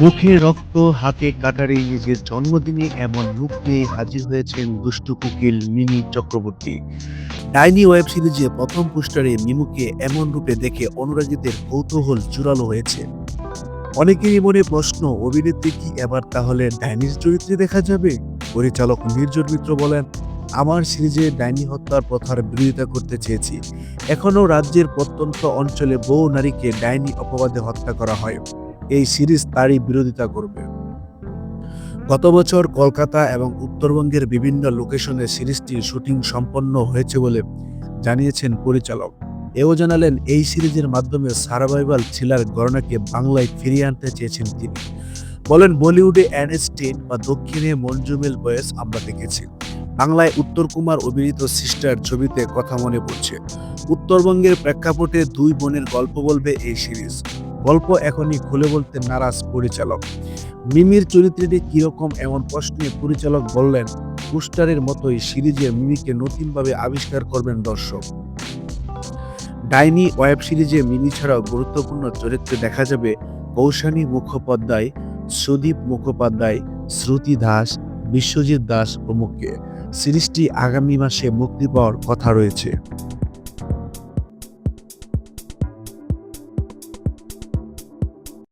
মুখে রক্ত, হাতে কাটারে নিজের জন্মদিনে এমন রূপ নিয়ে হাজির হয়েছেন দুষ্টু কুকিল মিনি চক্রবর্তী। ডাইনি ওয়েব সিরিজে প্রথম পোস্টারে মিমুকে এমন রূপে দেখে অনুরাগীদের কৌতূহল চূড়ালো হয়েছে। অনেকেরই মনে প্রশ্ন, অভিনেত্রী কি এবার তাহলে ডাইনির চরিত্রে দেখা যাবে? পরিচালক নির্জন মিত্র বলেন আমার সিরিজে ডাইনি হত্যার প্রথার বিরোধিতা করতে চেয়েছি। এখনও রাজ্যের প্রত্যন্ত অঞ্চলে বহু নারীকে ডাইনি অপবাদে হত্যা করা হয়। এই সিরিজ তারই বিরোধিতা করবে। গত বছর কলকাতা এবং উত্তরবঙ্গের বিভিন্ন লোকেশনে সিরিজটির শুটিং সম্পন্ন হয়েছে বলে জানিয়েছেন পরিচালক। এও জানালেন, এই সিরিজের মাধ্যমে সার্ভাইভাল থ্রিলার গণনাকে বাংলায় ফিরিয়ে আনতে চেয়েছেন তিনি। বলেন, বলিউডে অ্যানেস্টিন বা দক্ষিণে মঞ্জুমেল বয়েস আমরা দেখেছি। বাংলায় উত্তর কুমার অভিনীত সিস্টার ছবিতে কথা মনে পড়ছে। উত্তরবঙ্গের প্রেক্ষাপটে দুই বোনের গল্প বলবে এই সিরিজ। গল্প এখনই খুলে বলতে নারাজ পরিচালক। মিমির চরিত্রটি কীরকম এমন প্রশ্নে পরিচালক বললেন, পোস্টারের মতোই সিরিজে মিমিকে নতুনভাবে আবিষ্কার করবেন দর্শক। ডাইনি ওয়েব সিরিজে মিমি ছাড়াও গুরুত্বপূর্ণ চরিত্রে দেখা যাবে কৌশানী মুখোপাধ্যায়, সুদীপ মুখোপাধ্যায়, শ্রুতি দাস বিশ্বজিৎ দাস প্রমুখকে। সিরিজটি আগামী মাসে মুক্তি পাওয়ার কথা রয়েছে।